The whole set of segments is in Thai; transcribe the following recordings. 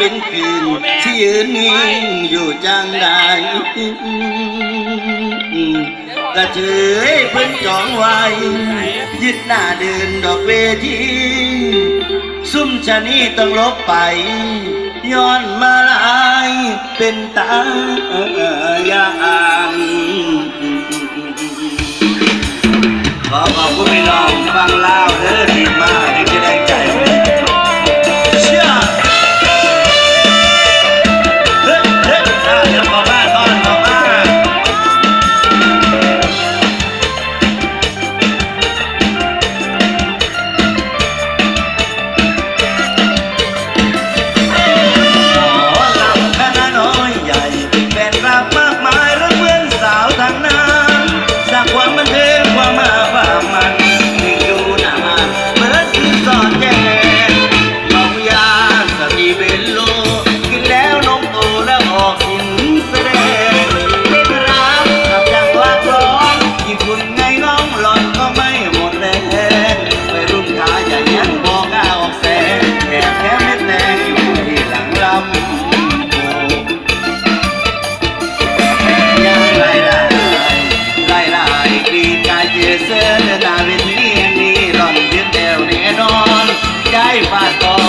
ป็นคืนที่ยืนนิ่งอยู่จังใดกระเฉยเพิ่นจองไว้ ยึดหน้าเดินดอกเวทีซุ่มชะนี้ต้องลบไป ย้อนมาลายเป็นตาอย่างขอขอบคุณพี่น้องฟังเล่า ฟาดต่อ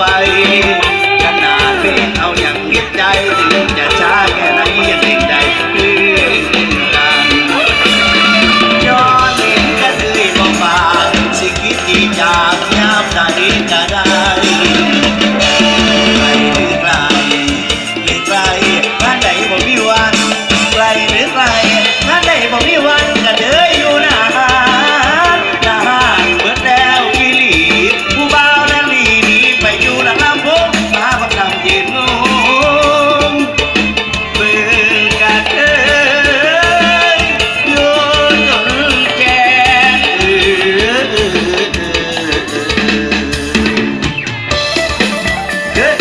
va